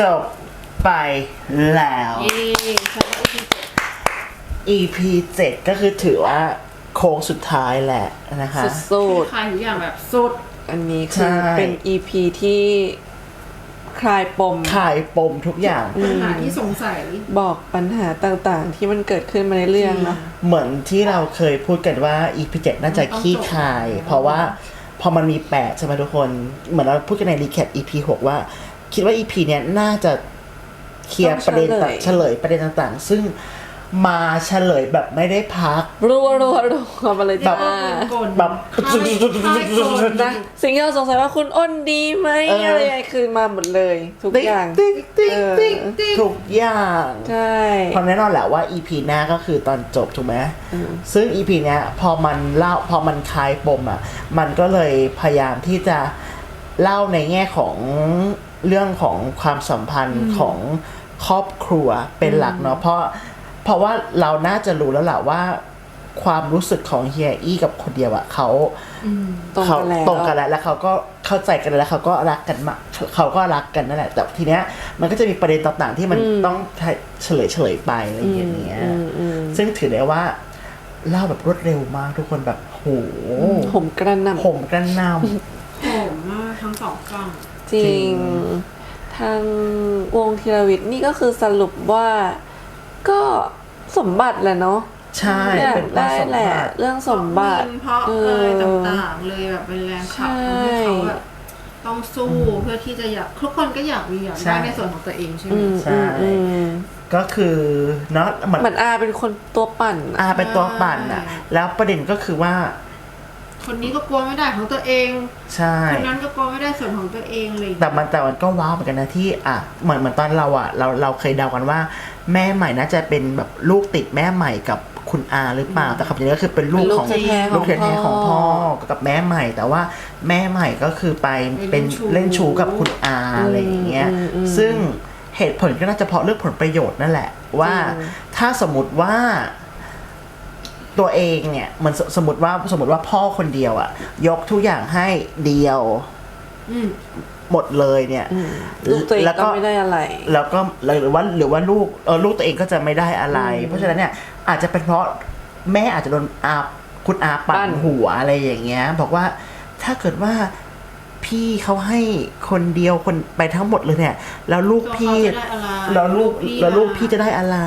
จบไปแล้วเย้ฉันว่า EP เจ็ด EP 7ก็คือถือว่าโค้งสุดท้ายแหละนะคะสุดคลายทุกอย่างแบบสุดๆอันนี้คือใช่เป็น EP ที่คลายปมคลายปมทุกอย่างปัญหาที่สงสัยบอกปัญหาต่างๆ ที่มันเกิดขึ้นมาในเรื่องเนาะเหมือนที่เราเคยพูดกันว่า EP 7น่าจะขี้คาย เพราะว่าพอมันมี8ใช่ไหมทุกคน เหมือนเราพูดกันในรีแคป EP 6 ว่า คิดว่า EP เนี้ยน่าจะเคลียร์ประเด็นต่างเฉลยประเด็นต่างๆ ซึ่งมาเฉลยแบบไม่ได้พักรัวรัวรัวมาเลยแบจ้าบกลแบบคลายคลายกลนะสิ่งที่เราสงสัยว่าคุณอ้นดีไหมเออออะไรยังไงคือมาหมดเลย ทุกติ๊กอย่างติ๊กติ๊กเออติ๊กทุกอย่างใช่เพราะแน่นอนแหละว่า EP หน้าก็คือตอนจบถูกไหมซึ่ง EP เนี้ยพอมันเล่าพอมันคลายปมอะ มันก็เลยพยายามที่จะเล่าในแง่ของ เรื่องของความสัมพันธ์ของครอบครัวเป็นหลักเนาะเพราะเพราะว่าเราน่าจะรู้แล้วแหละว่า ความรู้สึกของเฮียอี้กับคนเดียวอะเขาตรงเขากันแล้วตรงกันแล้วแล้วเขาก็เข้าใจกันแล้วเขาก็รักกันมากเขาก็รักกันนั่นแหละแต่ทีเนี้ยมันก็จะมีประเด็นต่างๆที่มันต้องเฉลยเฉลยๆไปอะไรอย่างเงี้ยอืมอืมซึ่งถือได้ว่าเล่าแบบรวดเร็วมากทุกคนแบบโหผมกระหน่ำผมกระหนโหมมากทั้งสองฝั่ง จริจริงงทางวงธีรวิทย์นี่ก็คือสรุปว่าก็สมบัติแหละเนาะำใช่อยากเป็นความได้สมแหละบัติเรื่องสมบัติเงินเพราะอะไรต่างๆเลยแบบเป็นแรงขับทำให้เขาแบบต้องสู้เพื่อที่จะอยากทุกคนก็อยากมีอยากใช่ได้ในส่วนของตัวเองใช่ไหมอืมใช่อืมอืมก็คือเนาะเหมือนเหมือนอาเป็นคนตัวปั่นอะอาเป็นตัวปั่นอะแล้วประเด็นก็คือว่า คนนี้ก็กลัวไม่ได้ของตัวเองใช่ คนนั้นก็กลัวไม่ได้ส่วนของตัวเองเลยแต่มันแต่มันก็ว้าวเหมือนกันนะที่อะเหมือนเหมือนตอนเราอะเราเราเคยเดากันว่า แม่ใหม่น่าจะเป็นแบบลูกติดแม่ใหม่กับคุณอาหรือเปล่าแต่ความจริงก็คือเป็นลูกของเป็นลูกแท้ๆของลูกแท้ๆของพ่อพ่อกับแม่ใหม่ แต่ว่าแม่ใหม่ก็คือไปเป็นเล่นชู้กับคุณอาอะไรอย่างเงี้ยอืมอืมซึ่งเหตุผลก็น่าจะเพราะเรื่องผลประโยชน์นั่นแหละว่า จริง ถ้าสมมติว่า ตัวเองเนี่ยมันสสมมติว่าสมมติว่าพ่อคนเดียวอะยกทุกอย่างให้เดียวอืม หมดเลยเนี่ยลูกตัวเองแล้วก็ไม่ได้อะไร แล้วก็หรือว่าหรือว่าลูกเออลูกตัวเองก็จะไม่ได้อะไร เพราะฉะนั้นเนี่ยอาจจะเป็นเพราะแม่อาจจะโดนอาคุณอาปั่ปั่นนหัวอะไรอย่างเงี้ย บอกว่าถ้าเกิดว่าพี่เขาให้คนเดียวคนไปทั้งหมดเลยเนี่ย แล้วลูกพี่ตัวเขาจะได้อะไรแล้วลูกพี่แล้วลูกล่ะ พี่จะได้อะไร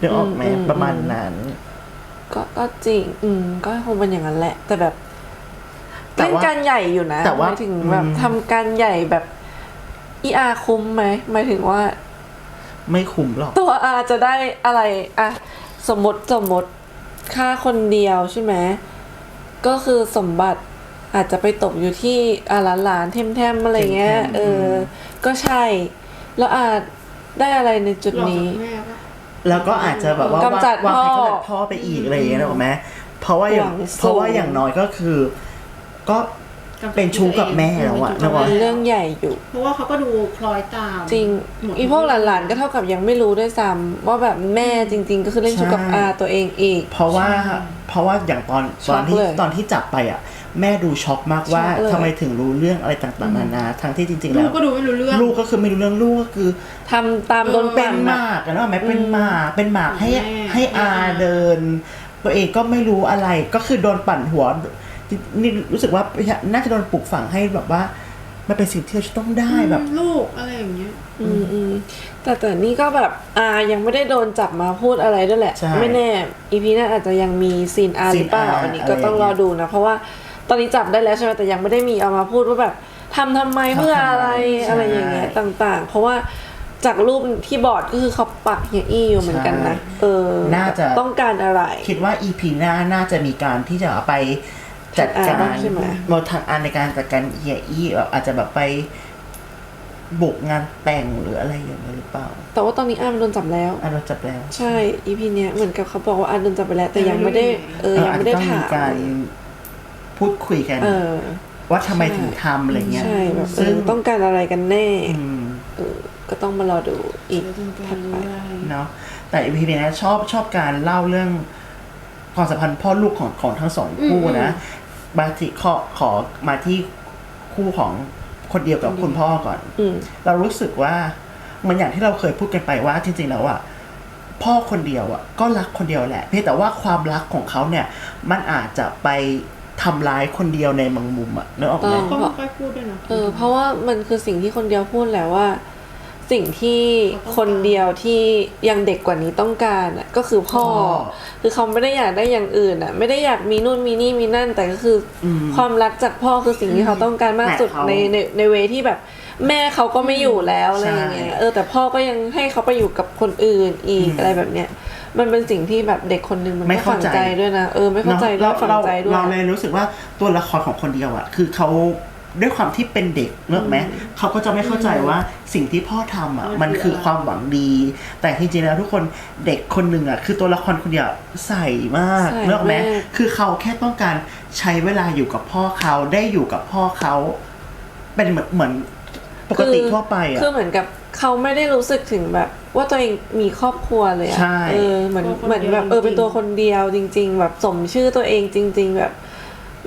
นึกออกไหมอืมอืม ประมาณนั้น ก็ก็จริง อืมก็คงเป็นอย่างนั้นแหละ แต่แบบแต่เล่นว่าการใหญ่อยู่นะแต่ว่าหมยถึงแบบอืม ทำการใหญ่แบบอีอาคุ้มไหมหมายถึงว่า ไม่คุ้มหรอก ตัวอาจะได้อะไรอะสมมติสมมติค่าคนเดียวใช่ไหมก็คือสมบัติอาจจะไปตกอยู่ที่อาหลานหลานๆเทมๆอะไรเงี้ย เทมๆ เออ ก็ใช่ แล้วอาจได้อะไรในจุดหลอกนี้จากแม่ปะ แล้วก็อาจจะแบบว่ากำจัดวางพ่อแผนกำจัดพ่อไปอีกอะไรอย่างเงี้ยนึกออกไหมเพราะว่าอย่างหวังสูง เพราะว่าอย่างน้อยก็คือ ก็เป็นชู้กับแม่แล้วอะนึกออกไหมเป็นเรื่องใหญ่อยู่ เพราะว่าเขาก็ดูคล้อยตามจริง หมดอีพวกหลานๆ ก็เท่ากับยังไม่รู้ด้วยซ้ำว่าแบบแม่จริง ๆ ก็คือเล่นชู้กับใช่ อาตัวเองอีก เพราะว่าเพราะว่าอย่างตอนช็ตออกนที่เลย ตอนที่จับไปอะ แม่ดูช็อกมากว่าช็อกเลย ทำไมถึงรู้เรื่องอะไรต่างๆนานาทั้งที่จริงๆลูแล้กวก็ดูไม่รู้เรื่อง ลูกก็คือไม่รู้เรื่องลูกก็คือ ทำตามโดนเป็ปั่นนหอะมากกันว่าไหมเป็นหมากเป็นหมากให้แม่ให้อาเดิน ตัวเองก็ไม่รู้อะไรก็คือโดนปั่นหัวนี่รู้สึกว่าน่าจะโดนปลูกฝังให้แบบว่า มันเป็นสิ่งที่เราจะต้องได้แบบลูกอะไรอย่างเงี้ย อืมอืมแต่แต่นี่ก็แบบอายังไม่ได้โดนจับมาพูดอะไรด้วยแหละ ใช่ไม่แน่อีพีหน้าอาจจะยังมีซีนอาหซีนรือเปล่าอาอันนี้ก็ต้องอะไรรออย่างเงี้ยดูนะ เพราะว่า ตอนนี้จับได้แล้วใช่ไหมแต่ยังไม่ได้มีเอามาพูดว่าแบบทำทำไมเพื่ออะไรใช่ อะไรอย่างเงี้ยต่าง ๆ เพราะว่าจากรูปที่บอร์ดก็คือเขาปักเฮียอี้อยู่เหมือนกันนะเออน่าจะ ต้องการอะไร คิดว่า EP หน้าน่าจะมีการที่จะเอาไปจัดกาทางอาบ้างรใช่ไหมโมทางอันในการจัดการเฮียอี้แบบอาจจะแบบไปบุกงานแต่งหรืออะไรอย่างเงี้ยหรือเปล่า แต่ว่าตอนนี้อามันโดนจับแล้ว อันเราจับแล้วใช่อีพีเนี้ยเหมือนกับเขาบอกว่าอาโดนจับไปแล้วแต่ยังไม่ได้เออยังไม่ได้จจะต้องถามการ พูดคุยกัน เออ ว่าทำไมถึงทำอะไรเงี้ยใช่แบบเอซึ่งอต้องการอะไรกันแน่อืมเออก็ต้องมารอดูอีกเดี๋ยวต้องการถัดไปอะไรเนาะแต่ EP เนี้ยชอบชอบการเล่าเรื่องความสัมพันธ์พ่อลูกของของทั้งสองคู่นะบางทีขอขอมาที่คู่ของคนเดียวกับคุณพ่อก่อน อืม เรารู้สึกว่าเหมันอย่างที่เราเคยพูดกันไปว่าจริง ๆ แล้วอะพ่อคนเดียวอะก็รักคนเดียวแหละเพียงแต่ว่าความรักของเขาเนี่ย มันอาจจะไป ทำร้ายคนเดียวในบางมุมอะนึกออกไหมต้องก็ไม่ค่อยพูดด้วยนะเออเพราะว่ามันคือสิ่งที่คนเดียวพูดแหละว่า สิ่งที่คนเดียวที่ยังเด็กกว่านี้ต้องการอะก็คือพ่อพ่อคือเขาไม่ได้อยากได้อย่างอื่นอะ ไม่ได้อยากมีนู่นมีนี่มีนั่น แต่ก็คืออมความรักจากพ่อคือสิ่งที่เขาต้องการมากสุดแต่เขาในในในเวที่แบบ แม่เขาก็ไม่อยู่แล้วอะไรอย่างเงี้ยใช่เออแต่พ่อก็ยังให้เขาไปอยู่กับคนอื่นอีกอืมอะไรแบบเนี้ย มันเป็นสิ่งที่แบบเด็กคนหนึงมันไม่ก็เข้าฝังใจใจด้วยนะเออไม่เข้าใจด้วยเราฝังเราใจด้วยเราเลยรู้สึกว่าตัวละครของคนเดียวอะคือเขาด้วยความที่เป็นเด็กเนกไหมเขาก็จะไม่เข้าใจว่าสิ่งที่พ่อทำอะมันคือความหวังดี แต่จริงๆแล้วทุกคนเด็กคนหนึ่งอะคือตัวละครคนเดียวใส่มากใส่เนกไหมมากคือเขาแค่ต้องการใช้เวลาอยู่กับพ่อเขาได้อยู่กับพ่อเขาเป็นเหมือนเหมือนปกติทั่วไปอะคือเหมือนกับเขาไม่ได้รู้สึกถึงแบบ ว่าตัวเองมีครอบครัวเลยอะใช่ เออเหมือนตัวคนเหมือนแบบเดียวเออเป็นตัวคนเดียวจริง ๆ แบบสมชื่อตัวเองจริง ๆ แบบ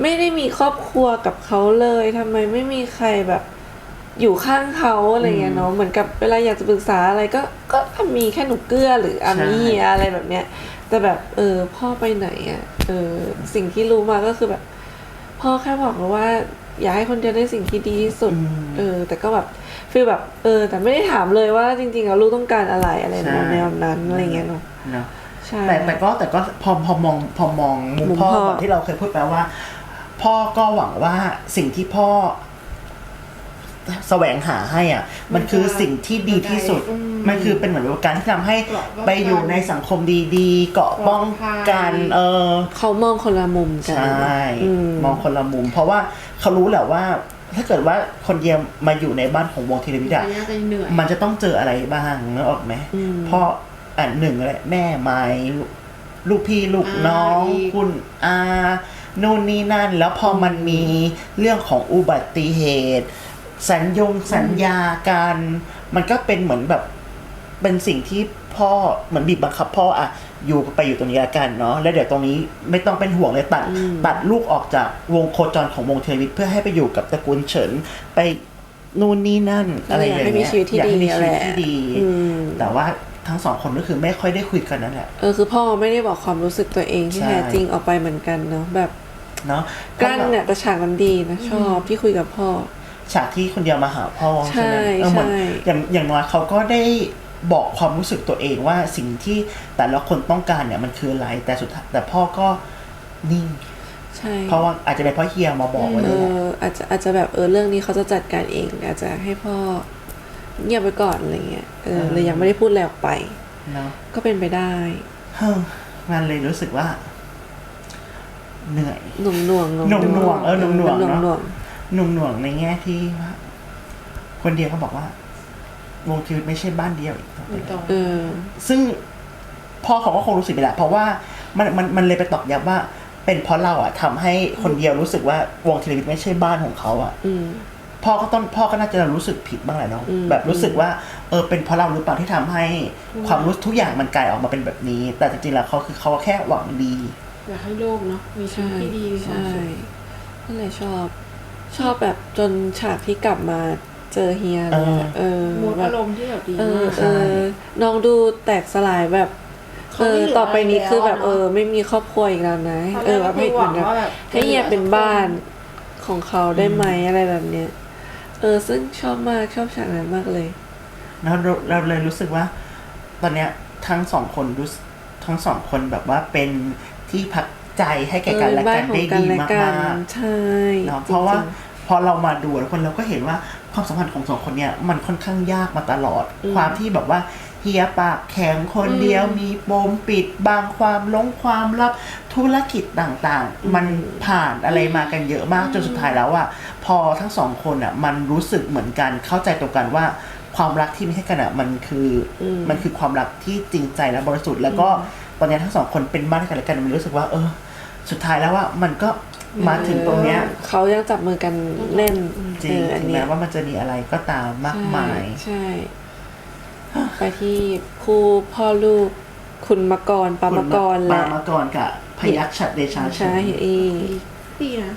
ไม่ได้มีครอบครัวกับเขาเลยทำไมไม่มีใครแบบ อยู่ข้างเขาอะไรเงี้ยเนาะเหมือนกับเวลาอยากจะปรึกษาอะไรก็ก็มีแค่หนูเกื้อหรืออามีเฮียอะไรแบบเนี้ย แต่แบบเออพ่อไปไหนอะเออสิ่งที่รู้มาก็คือแบบ พ่อแค่บอกเราว่า อยากให้คนเดียวได้สิ่งที่ดีที่สุดอืมเออ แต่ก็แบบฟีลแบบ เออ แต่ไม่ได้ถามเลยว่าจริงๆแล้วลูกต้องการอะไรอะไรใช่แนวแนวนั้นอะไรเงี้ยเนาะเนาะ ใช่ แต่แต่ก็แต่ก็พอพอมองพอมองมุมมุมพ่อพ่อ แบบที่เราเคยพูดไปว่า พ่อก็หวังว่าสิ่งที่พ่อแสวงหาให้อะ มันคือสิ่งที่ดีที่สุด อืมมันคือเป็นเหมือนกับการที่ทำให้เกราะป้องกันไปอยู่ในสังคมดีๆ เกาะป้องกัน ปลอดภัย เออ เขามองคนละมุมกัใชน่ อืม มองคนละมุม เพราะว่า เขารู้แหละว่า ถ้าเกิดว่าคนเดียวมาอยู่ในบ้านของวงทีวีดะมันน่าจะเหนื่อย มันจะต้องเจออะไรบ้างนึกออกไหมอืมเพราะอันหนึ่งเลยแม่ไม้ลูกพี่ลูกน้องอาอีก คุณอานู่นนี่นั่น แล้วพอมันมีเรื่องของอุบัติเหตุ สัญญงสัญญาการมันก็เป็นเหมือนแบบ เป็นสิ่งที่พ่อเหมือนบีบบังคับพ่ออะ อยู่ไปอยู่ตรงนี้ละกันเนาะแล้วเดี๋ยวตรงนี้ไม่ต้องเป็นห่วงเลยตัดอืมตัดลูกออกจากวงโคจรของวงเทวิตเพื่อให้ไปอยู่กับตระกูลเฉินไปนู่นนี่นั่น อะไรอย่างอยากให้มีเงี้ยชีวิตที่อยากให้มีดีชีวิตแหละที่ดีอืมแต่ว่าทั้งสองคนก็คือไม่ค่อยได้คุยกันนั่นแหละเออคือพ่อไม่ได้บอกความรู้สึกตัวเองที่ใช่แท้จริงออกไปเหมือนกันเนาะแบบเนาะกลั้นเนี่ยแต่ฉากมันดีนะชอบที่คุยกับพ่อ ฉากที่คนเดียวมาหาพ่อใช่ไหมใช่เออเหมือนใช่อย่างอย่างน้อยเขาก็ได้ บอกความรู้สึกตัวเองว่าสิ่งที่แต่ละคนต้องการเนี่ยมันคืออะไรแต่สุดท้ายแต่พ่อก็นิ่งใช่เพราะว่าอาจจะเป็นเพราะเฮียมาบอกไว้เอด้วยแหละออาจจะอาจจะแบบเออเรื่องนี้เขาจะจัดการเอง อาจจะให้พ่อเงียบไปก่อนอะไรเงี้ยเออเลยยังไม่ได้พูดอะไรออกไปเนาะก็เป็นไปได้เฮ้ยมันเลยรู้สึกว่า เหนื่อยหน่วงหน่วงหน่วงๆเออหน่วงๆหน่วงเนอะหน่วงหนุ่มๆในแง่ที่ว่าคนเดียวเขาบอกว่า วงชีวิตไม่ใช่บ้านเดียวอีกต่อไปไม่แล้วต้องเออซึ่งพ่อเขาก็คงรู้สึกไปแหละเพราะว่ามันมันมันเลยไปตอกย้ำว่า เป็นเพราะเราอะทำให้คนเดียวรู้สึกว่าวงทีวีไม่ใช่บ้านของเขาอะอืม พ่อก็ต้องพ่อก็น่าจะรู้สึกผิดบ้างแหละเนาะอืม แบบรู้สึกว่าเออเป็นเพราะเราหรือเปล่าที่ทำให้ความรู้ทุกอย่างมันกลายออกมาเป็นแบบนี้ แต่จริงๆแล้วเขาคือเขาแค่หวังดี อยากให้โลกเนาะมีชีใช่วิตที่ดีมีความใช่สุขนั่นเลยชอบ ชอบแบบจนฉากที่กลับมา เจอเฮียเลยอะเออมูดแบอาบรมณ์ที่แบบดีเออมาก เออน้องดูแตกสลายแบบ เขาเอไม่อ เหลือต่อไปนี้คือแบบอะไรแล้วเออ ไม่มีครอบครัวอีกแล้วนะ ตอนเอแรอกก็ให้คือหเหวัมืองนแบบว่าแบบให้เฮียเป็นบ้านของเขาได้ไหมอะไรแบบเนี้ย เออ ซึ่งชอบมากชอบฉากนั้นมากเลย แล้วเราเราเลยรู้สึกว่า ตอนเนี้ยทั้งสองคนรู้สึกทั้งสองคนแบบว่าเป็นที่พักใจให้แก่กันและกันได้ดีมากๆ ใช่เนาะเพราะว่าจงพอเรามาดูแล้วคนเราก็เห็นว่า ความสัมพันธ์ของสองคนเนี่ยมันค่อนข้างยากมาตลอดอืมความที่แบบว่าเฮียปากแข็งคนเดียวอืมมีปมปิดบางความลงความลับธุรกิจต่างๆ มันผ่านอะไรมากันเยอะมากจนสุดท้ายแล้วอะพอทั้งสองคนอะมันรู้สึกเหมือนกันเข้าใจตรงกันว่าความรักที่มีให้กันอะมันคืออมมันคือความรักที่จริงใจและบริสุทธิ์แล้วก็ตอนนี้ทั้งสองคนเป็นบ้านให้กันและกันมันรู้สึกว่า เออ สุดท้ายแล้วว่ามันก็ มาถึงตรงเนี้ยออเขายังจับมือกันแน่นจริเองออันถึงเนี้แม้ยว่ามันจะมีอะไรก็ตามมากมาย ใช่ ไปที่คู่พ่อลูกคุณมกรปามกรปาและมกรกับพยัคฆ์ฉัดเดชาใช่เชิญอีดีนะ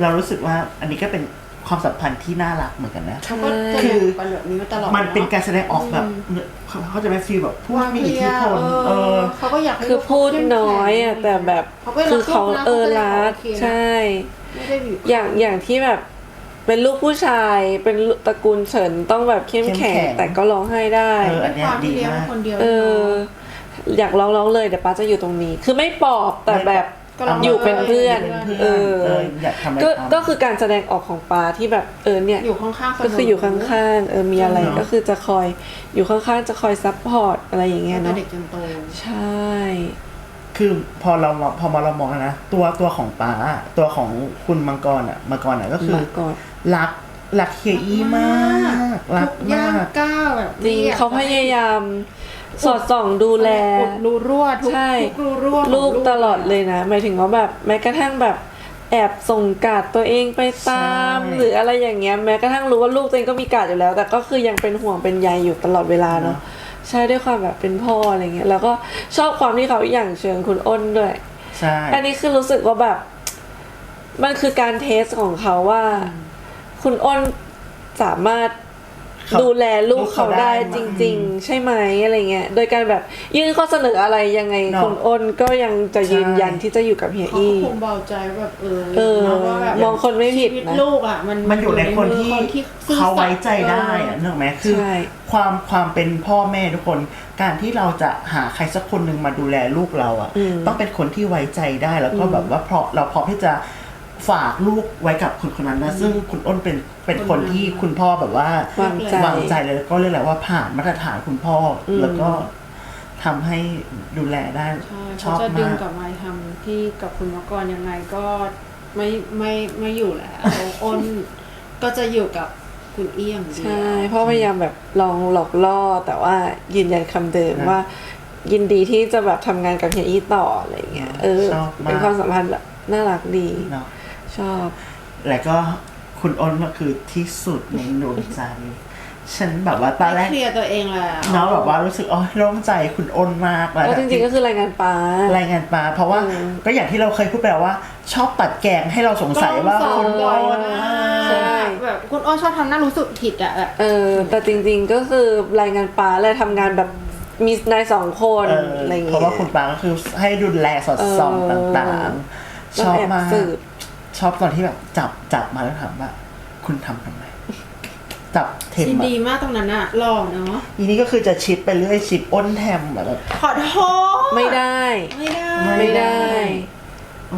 เรารู้สึกว่าอันนี้ก็เป็นความสัมพันธ์ที่น่ารักเหมือนกันนะเขาก็จะคือแบบเป็นแบบนี้มาตลอดมันเป็นอะการแสดงออกแบบเขาเขาจะเป็นฟีลแบบผู้วางมีเคอิทลีธิยร์พลเออ เขาก็อยากให้คือพูดเข้มแข็งน้อยอะแต่แบบเขาก็รักคือเขาลูกนะเออเขาก็เลยรักโอเคนะใช่ไม่ได้อยู่อย่างอย่างที่แบบเป็นลูกผู้ชายเป็นลูกตระกูลเฉินต้องแบบเข้มเข้มแข็งแข็งแต่ก็ร้องไห้ได้เอออันเนี้ยความที่ดีเลี้ยงมากคนเดียวเออ อยากร้องร้องเลยเดี๋ยวป้าจะอยู่ตรงนี้ คือไม่ปลอบแต่แบบ ก็ร้องอยู่เป็นเพื่อนเป็นเพื่อนเออเออ อยากทำอะไรก็ ทำ ก็คือการแสดงออกของป้าที่แบบ เออเนี่ย อยู่ข้างๆเสมก็คืออยู่ข้างๆ เออ มีอะไรเนอะ ก็คือจะคอย อยู่ข้างๆ จะคอยซัพพอร์ตอะไรอย่างเงี้ยตั้งแต่เนาะ เด็กจนโต ใช่ คือพอเรามองพอมาเรามองนะ ตัวตัวของป้าตัวของคุณมังกรอะมังกรอะก็คือมาก่อนรักรักเฮียอี้มาก รักทุกย่ามางก ก้าวแบบจริงนี่ยเขาพยายาม สอดส่องดูแลอุดรูรั่วทุกใช่ทุกรูรั่วของลูกตลอดเลยนะหมายถึงว่าแบบแม้กระทั่งแบบแอบส่งการ์ดตัวเองไปตาม ใช่ หรืออะไรอย่างเงี้ยแม้กระทั่งรู้ว่าลูกตัวเองก็มีการ์ดอยู่แล้ว แต่ก็คือยังเป็นห่วงเป็นใยอยู่ตลอดเวลาเนาะใช่ด้วยความแบบเป็นพ่ออะไรเงี้ยแล้วก็ชอบความที่เขาอย่างเชิงคุณอ้นด้วย ใช่ อันนี้คือรู้สึกว่าแบบ มันคือการเทสของเขาว่า คุณอ้นสามารถ เขาดูแลลูกเขาได้ลูกเขาได้จริง ๆ ใช่ไหมอะไรเงี้ย โดยการแบบยื่นข้อเสนออะไรยังไงเนอะคุณอ้นก็ยังจะยืนยันใช่ที่จะอยู่กับเฮียเขาอี้ก็คงเบาใจแบบเออเออนะว่าแบบมองคนไม่ผิดชีวิตนะ ลูกอะมันมันอยู่ในคนที่มือซื่อสัตย์เขาไว้ใจได้เออะอนึกออกไหมคือ ใช่ ความความเป็นพ่อแม่ทุกคน การที่เราจะหาใครสักคนหนึ่งมาดูแลลูกเราอะอืมต้องเป็นคนที่ไว้ใจได้แล้วก็แบบว่าเพราะเราพร้อมที่จะ ฝากลูกไว้กับคนคนนั้นนะซึ่งคุณอ้นเป็นเป็นคนที่คุณพ่อแบบว่าวางใจ วางใจเลยก็เรียกแหละว่าผ่านมาตรฐานคุณพ่ออม แล้วก็ทำให้ดูแลได้ใช่ชเขาอบจะดึงมาก กลับมาทำที่กับคุณมกรยังไงก็ไม่ไม่ไม่อยู่แล้วอ้นก็จะอยู่กับคุณเอี้ยงเดียว ใช่เพราะพยายามแบบลองหลอกล่อแต่ว่ายืนยันคำเดิมนะว่า ยินดีที่จะแบบทำงานกับเฮียอี้ต่ออะไรเงี้ยเออชอบมาก เป็นความสัมพันธ์แบบน่ารักดี เนาะ ชอบ แล้วก็คุณอ้นก็คือที่สุดในดวงใจ ฉันแบบว่าตอนแรกเคลียร์ตัวเองแล้วเนาะแบบว่ารู้สึกอ๋อโล่งใจคุณอ้นมากแล้วแล้วจริงๆก็คือรายงานป้ารายงานมาเพราะว่าอืมก็อย่างที่เราเคยพูดไปแล้วว่า ชอบตัดแกงให้เราสงสัยว่าก็คุณสอ้อนนนะใช่แบบคุณอ้นชอบทำหน้ารู้สึกผิดอะแบบเออ แต่จริงๆก็คือรายงานป้าเลยทำงานแบบมีนายสองคนเอออะไรอย่างเพเงี้ยราะว่าคุณปางก็คือให้ดูแลสอดส่องเออต่างๆ ชอบแล้วแมากสืบ ชอบตอนที่แบบจับจับมาแล้วถามว่า คุณทำทำไมจับเทมยินอะดีมากตรงนั้นอะหล่อเนาะอีนี้ก็คือจะชิปไปเรื่อยชิปอ้นแทมแบบ ขอโทษไม่ได้ ไม่ได้ ไม่ได้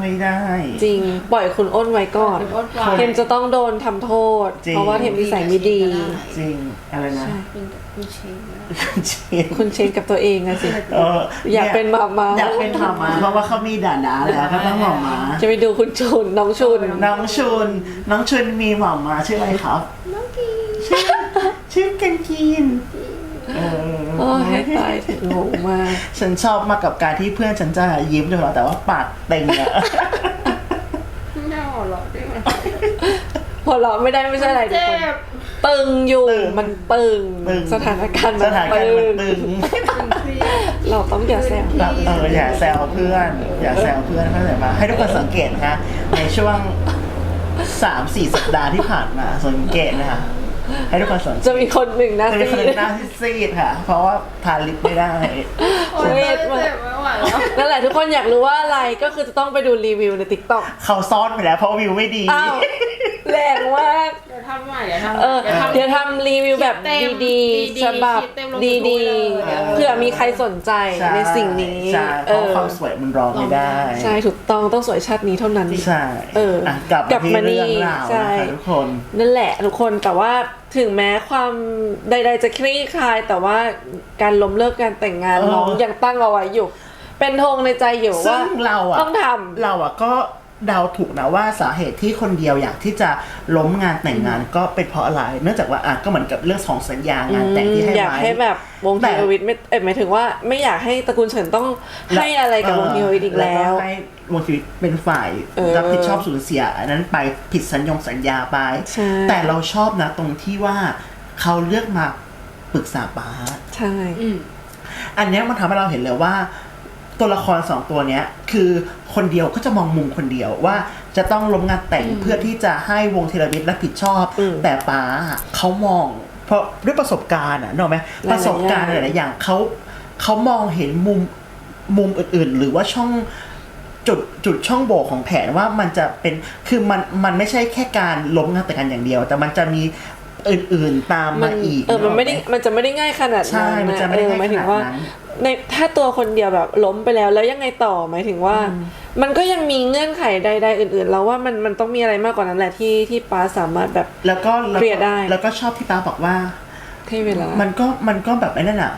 ไม่ได้ จริงปล่อยคุณอ้นไว้ก่อนคุณอ้นปล่อย เทมจะต้องโดนทำโทษ จริง เพราะว่าเทมนิสัยไม่ดี จริงอะไรนะเป็นคุณเชนนะเชฟคุณเชนกับตัวเองอะสิเอออยากเป็นหมาม้า อยากเป็นหมาม้าเพราะว่าเขามีด่าดาแล้วก็ต้องหมาม้าจะไปดูคุณชุนน้องชุน น้องชุนน้องชุนมีหมาม้าชื่ออะไรครับ น้องกีชื่อชื่อกันกินเออโอ้ยให้ ตายถึงงงมากฉันชอบมากกับการที่เพื่อนฉันจะยิ้มตลอดแต่ว่าปากเต็งอะไม่เอาหรอกได้ไหมพอเราะไม่ได้ไม่ใช่อะไรทุกเจ็คนบตึงอยู่ตึงมันตึงตึงสถานการณ์สมันถานการณ์ตึมันงตึงเป็นเครียด เราต้องอย่าแซวแบบเอออย่าแซวเพื่อน อย่าแซวเพื่อนเข้าใจปะให้ทุกคนสังเกตนะคะในช่วงสามสี่สัปดาห์ที่ผ่านมาสังเกตนะคะ ให้ทุกคนสังเกตจะมีคนหนึ่งนะจะมีคนหน้าที่ซีดค่ะ เพราะว่าทาลิปไม่ได้ โอ้ยเจ็บไม่ไหวแล้วนั่นแหละทุกคนอยากรู้ว่าอะไรก็คือจะต้องไปดูรีวิวในติ๊กต็อกเขาซ่อนไปแล้วเพราะวิวไม่ดี อ้าว แรงมาก เดี๋ยวทำใหม่เดี๋ยวทำเออเดี๋ยวทำ เดี๋ยวทำรีวิวแบบคลิปเต็มดีดีๆๆฉบับคลิปเต็มลง YouTube ดีเลยๆเผื่อมีใครสนใจใช่ในสิ่งนี้ ใช่เพราะความสวยมันรอไม่ได้ใช่ถูกต้องต้องสวยชาตินี้เท่านั้น ใช่เอออะกลับกลัมาบที่มานี่เรื่องราวใช่ นะคะทุกคน นั่นแหละทุกคนแต่ว่าถึงแม้ความใด ๆ จะคลี่คลาย แต่ว่าการล้มเลิกการแต่งงานเออ น้องยังตั้งเอาไว้อยู่ เป็นธงในใจอยู่ซึ่ว่างเราอะ ต้องทำ เราอะก็ เดาถูกนะว่าสาเหตุที่คนเดียวอยากที่จะล้มงานแต่งงานก็เป็นเพราะอะไร เนื่องจากว่าอะก็เหมือนกับเรื่องของสัญญางานแต่งที่ให้อยากไว้ ให้แบบวงแต่ ทีโอวิทไม่เอ้ยหมายถึงว่าไม่อยากให้ตระกูลเฉินต้องให้อะไรกับวงทีโอวิทอีกแล้ว ก็ให้วงทีวีเป็นฝ่ายเออรับผิดชอบสูญเสีย อันนั้นไปผิดสัญญงสัญญาไป ใช่ แต่เราชอบนะตรงที่ว่าเขาเลือกมาปรึกษาป้า ใช่ อืม อันเนี้ยมันทำให้เราเห็นเลยว่า ตัวละครสองตัวเนี้ยคือคนเดียวก็จะมองมุมคนเดียวว่าจะต้องล้มงานแต่งเพื่อที่จะให้วงธีรวิทย์รับผิดชอบอืมแต่ป๋าเขามอง เพราะด้วยประสบการณ์อะนึกออกไหมหลายๆประสบการณ์หอย่างลายๆอย่างเขาเขามองเห็นมุมมุมอื่น ๆ หรือว่าช่องจุดจุดช่องโหว่ของแผนว่ามันจะเป็นคือมันมันไม่ใช่แค่การล้มงานแต่งงานอย่างเดียว แต่มันจะมี อื่นๆตามมัมาอีกเออมันไม่ได้นึกออกหมันจะไม่ได้ง่ายขนาดใช่นั้นมันนะจะไม่ได้เออง่ายหมายถึงว่าขนาดนั้น ในถ้าตัวคนเดียวแบบล้มไปแล้วแล้วยังไงต่อหมายถึงว่า มันก็ยังมีเงื่อนไขใดๆอื่นๆ แล้วว่ามันมันต้องมีอะไรมากกว่านั้นแหละที่ที่ป้าสามารถแบบ แล้วก็แล้วเคลียก็ร์ได้ แล้วก็ชอบที่ป้าบอกว่า ให้เวลา มันก็มันก็แบบไอ้นั่นอะ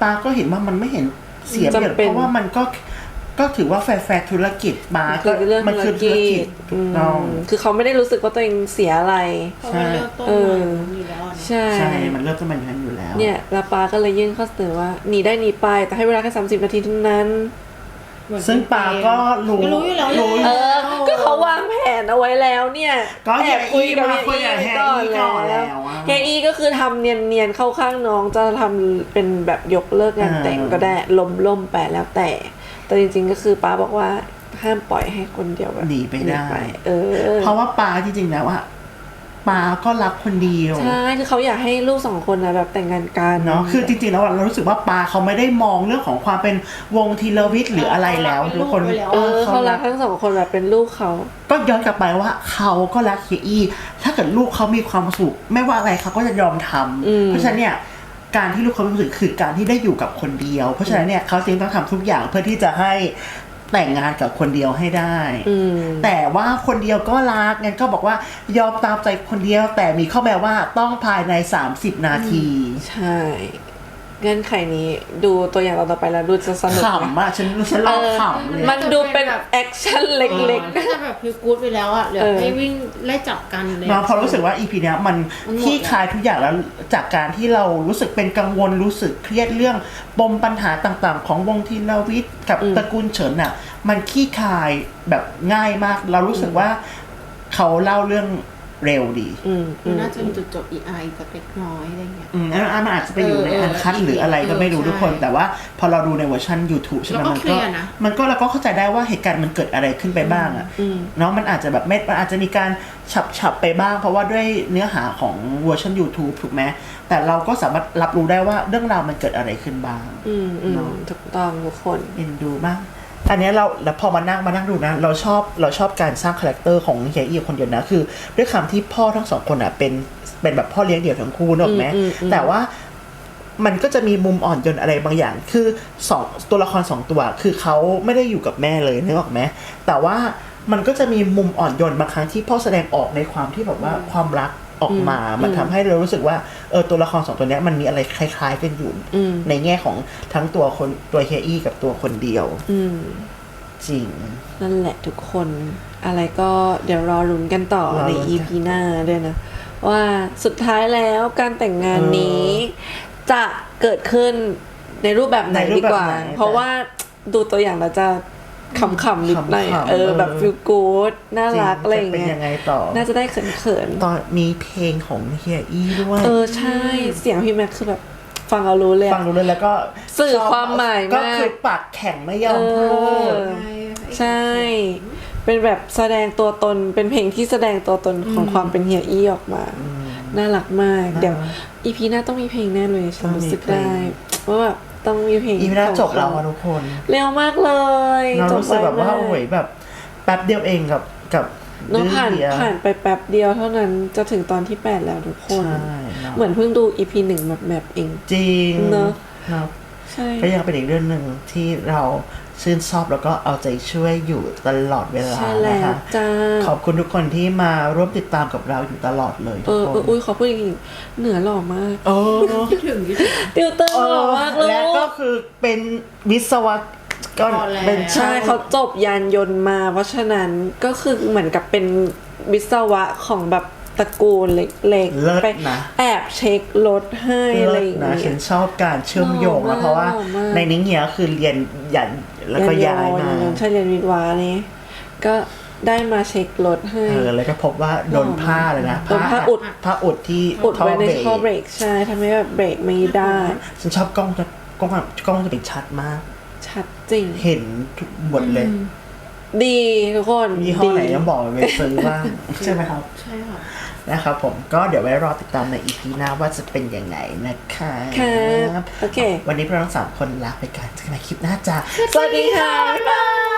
ปาก็เห็นว่ามันไม่เห็นเสียเปรียบจำเป็น เพราะว่ามันก็ ก็ถือว่าแฟร์ๆธุรกิจปามันก็คือเรื่องมันธุคืรอธุรกิกิจจถูกต้องมคือเขาไม่ได้รู้สึกว่าตัวเองเสียอะไรเพราะมันเริ่มต้นเออมาอยู่แล้วอะเนอะใช่ใช่มันเริ่มต้นมาอย่างนั้นอยู่แล้ว เนี่ยแล้วป้าก็เลยยื่นข้อเสนอว่าหนีได้หนีไปแต่ให้เวลาแค่สามสิบนาทีเท่านั้นเหมือนซึ่งปาก็รู้ก็รู้อยู่แล้วแหละรู้เออ ก็เขาวางแผนเอาไว้แล้วเนี่ย ก็แอบคุยกับมาคุยกับเฮีแฮยร์อี้รี่ก่ก่ออนนแล้แล้ววอะเฮียอี้ก็คือทำเนียนๆเข้าข้างน้องจะทำเป็นแบบยกเลิกงานแต่งอ่าก็ได้ล้มล่มๆไปแล้วแต่ แต่จริง ๆ ก็คือป้าบอกว่าห้ามปล่อยให้คนเดียวแบบหนีไปได้ เออ เพราะว่าปาจริงๆแล้วอะปาก็รักคนเดียวใช่คือเขาอยากให้ลูกสองคนนะแบบแต่งงานกันเนาะคือจริงๆแล้วอะเรารู้สึกว่าปาเขาไม่ได้มองเรื่องของความเป็นวงทีลวิทย์หรืออะไรแล้วทุกคนเออเขารักทั้งสองคนแบบเป็นลูกเขา ก็ย้อนกลับไปว่าเขาก็รักเฮียอี้ถ้าเกิดลูกเขามีความสุข ไม่ว่าอะไรเขาก็จะยอมทำอืมเพราะฉะนั้นเนี่ย การที่ลูกเขามีความสุขคือการที่ได้อยู่กับคนเดียว เพราะฉะนั้นเนี่ยเขาจึงต้องทำทุกอย่างเพื่อที่จะให้แต่งงานกับคนเดียวให้ได้อืมแต่ว่าคนเดียวก็รักงั้นก็บอกว่ายอมตามใจคนเดียวแต่มีข้อแม้ว่าต้องภายใน 30 นาที ใช่ เงื่อนไขนี้ดูตัวอย่างต่อๆไปแล้วดูจะสนุกนะขำอะฉันฉันรอเออขำเลยมันดูเป็นแอคชั่นเล็กมันก็จะแบบฟิลกู๊ดไปแล้วอะเหลือเออให้วิ่งไล่จับกันเลยเนาะเพราะรู้สึกว่าอีพีเนี้ยมันมันหมดที่คลายทุกอย่างแล้วจากการที่เรารู้สึกเป็นกังวลรู้สึกเครียดเรื่องปมปัญหาต่างๆ ของวงทีลวิทย์กับอืมตระกูลเฉินอะ มันขี้คายแบบง่ายมาก เรารู้สึกว่าเขาเล่าเรื่อง เร็วดีๆอืมอืมันมน่าจะมีจุดจบอีไอสักเล็กน้อยอะไรเงี้ย อืมอันนั้นมันอาจจะไปอยู่ในเอออันคัดเออหรืออะไรก็ไม่รู้เออทุกคน ใช่แต่ว่าพอเราดูในเวอร์ชัน YouTube ใช่ไหมแล้วก็มันเคลีก็ยร์นะ มันก็เราก็เข้าใจได้ว่าเหตุการณ์มันเกิดอะไรขึ้นไปบ้างอะอืม เนาะมันอาจจะแบบไม่มันอาจจะมีการฉับฉับไปบ้าง เพราะว่าด้วยเนื้อหาของเวอร์ชัน YouTube ถูกไหมแต่เราก็สามารถรับรู้ได้ว่าเรื่องราวมันเกิดอะไรขึ้นบ้าง อืมอืมเนาะถูกต้องทุกคน เอ็นดูมาก อันเนี้ยเราแล้วพอมานั่งมานั่งดูนะ เราชอบเราชอบการสร้างคาแรคเตอร์ของเฮียอี้คนเดียวนะคือ ด้วยคำที่พ่อทั้งสองคนอะเป็นเป็นแบบพ่อเลี้ยงเดี่ยวทั้งคู่นึกออกไหมอืมอืมอืมแต่ว่ามันก็จะมีมุมอ่อนโยนอะไรบางอย่าง คือสองตัวละครสองตัว คือเขาไม่ได้อยู่กับแม่เลยนึกออกไหมแต่ว่ามันก็จะมีมุมอ่อนโยนบางครั้งที่พ่อแสดงออกในความที่แบบว่าความรัก ออกมา มันทำให้เรารู้สึกว่าเออตัวละครสองตัวเนี้ยมันมีอะไรคล้ายๆกันอยู่อืมในแง่ของทั้งตัวคนตัวเฮียอี้กับตัวคนเดียวอืมจริง นั่นแหละทุกคน อะไรก็เดี๋ยวรอลุ้นกันต่อรอในลุ้น EP หน้าด้วยนะ ว่าสุดท้ายแล้วการแต่งงานนี้ จะเกิดขึ้นในรูปแบบไหนในรูดีปแบบกว่าไหนเพราะว่าดูตัวอย่างเราจะ ขำๆนิดหน่อยขำๆเออแบบเออฟิลกู๊ดน่ารักจอะไรอย่างจะเป็นเงี้ยยังไงต่อ น่าจะได้เขินตอนมีเพลงของเฮียอี้ด้วย ๆเออใช่เสียงพี่แม็กคือแบบฟังเรารู้เลยอะฟังรู้เลยแล้วก็สื่อชบความหมายก็มากคือปากแข็งไม่ยอมพูเอดอใช่ เป็นแบบแสดงตัวตน เป็นเพลงที่แสดงตัวตนของความเป็นเฮียอี้ออกมา น่ารักมาก เดี๋ยวอีพีหน้าต้องมีเพลงแน่เลย ฉันรู้สึกได้ว่าแบบ ต้องมีเพลงอีพีหน้าของจบแล้วเขาอะทุกคนเร็วมากเลยเรารู้สึกแบบว่าจไมโอ้ยแบบ แป๊บเดียวเองกับกับเน้องผ่านเรื่องเดียวผ่านไปแป๊บเดียวเท่านั้นจะถึงตอนที่แปดแล้วทุกคนใช่เนอะเหมือนเพิ่งดูอีพีหนึ่งแบบแบบเอง จริงเนอะเนอะใช่ก็ยังเป็นอีกเรื่องหนึ่งที่เรา ชื่นชอบแล้วก็เอาใจช่วยอยู่ตลอดเวลาใช่แล้นะวคะจ้าขอบคุณทุกคนที่มาร่วมติดตามกับเราอยู่ตลอดเลยเอทุกอคเออนอุ้ยขอพูดอีกทีเหนือหล่อมากเออคิดถึงคิดถึงติวเตอร์เอหล่ออมากลูและก็กคือเป็นวิศวกรพอแล้วเป็นใช่ช่างเขาจบยานยนต์มา เพราะฉะนั้นก็คือเหมือนกับเป็นวิศวะของแบบตระกูลเล็กเลิศๆไปนะแอบเช็ครถให้อะไรเลิอศย่างนะเงี้ฉัยนชอบการเชื่อมโยงหล่อนะมากเพราะว่าหล่อมากในนิ้งเฮียคือเรียนยัน แล้วก็ย้ายมาใช่เรียนวิทย์วานี่ก็ได้มาเช็ครถให้เออแล้วก็พบว่าโดนผ้าเลยนะโดนผ้าอุดผ้าอุดที่อุดไว้ในท่ท่ออเบเบรรกกใช่ทำให้แบบเบรกไม่ได้ฉันชอบกล้องจะกล้องกล้องจะเป็นชัดมาก ชัดจริงเห็นทุกบทเลย ดีทุกคนยี่ห้อไหนดียังบอกไปซื้อบ้างใช่ไหมครับ ใช่ค่ะ นะครับผมก็เดี๋ยวไว้รอติดตามในอีพีหน้าว่าจะเป็นยังไงนะคะครับโอเค วันนี้พวกเราทั้งสามคนลาไปก่อนเจอกันใหม่คลิปหน้าจ้าสวัสดีค่ะบ๊ายบาย